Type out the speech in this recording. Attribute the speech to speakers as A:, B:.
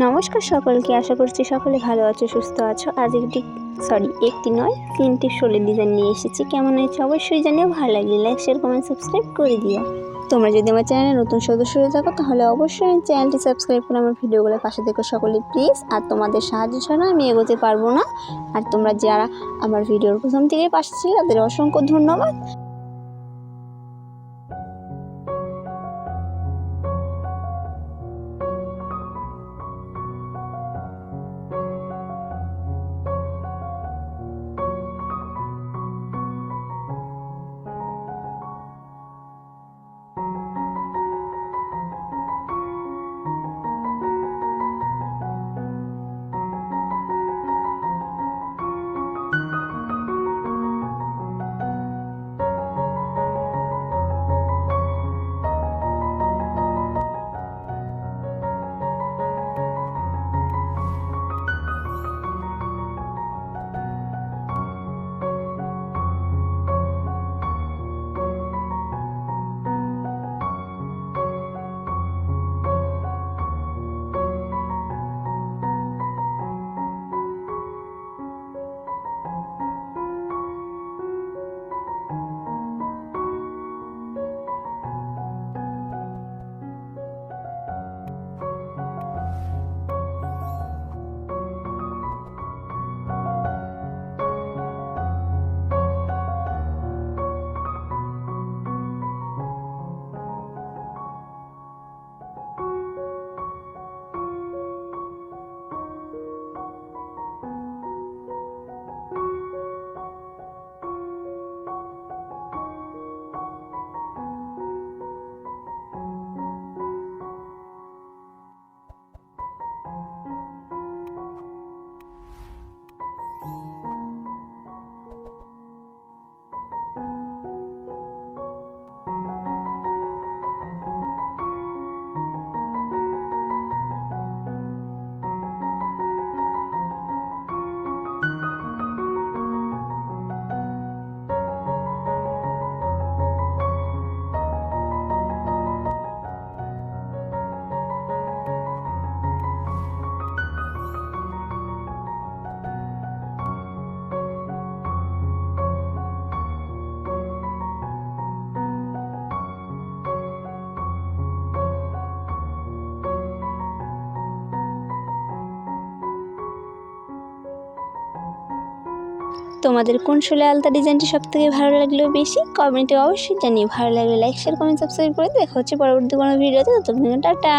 A: নমস্কার সকলকে, আশা করছি সকলে ভালো আছো, সুস্থ আছো। আজ একটি সরি একটি নয়, তিনটি শোলের ডিজাইন নিয়ে এসেছি। কেমন হয়েছে অবশ্যই জানিও, ভালো লাগলে লাইক শেয়ার কমেন্ট সাবস্ক্রাইব করে দিও। তোমরা যদি আমার চ্যানেলে নতুন সদস্য হয়ে থাকো, তাহলে অবশ্যই আমি চ্যানেলটি সাবস্ক্রাইব করে আমার ভিডিওগুলো পাশে থেকে সকলে প্লিজ আর তোমাদের সাহায্য ছাড়া আমি এগোতে পারব না। আর তোমরা যারা আমার ভিডিওর প্রথম থেকে পাশে ছিলে, তাদের অসংখ্য ধন্যবাদ। তোমাদের কোন শোলে আলতা ডিজাইনটি সব থেকে ভালো লাগলেও বেশি? কমেন্টে অবশ্যই জানিয়ে ভালো লাগলে লাইক শেয়ার কমেন্ট সাবস্ক্রাইব করে দেখা হচ্ছে পরবর্তী কোনো ভিডিওতে। ততক্ষণ, টাটা!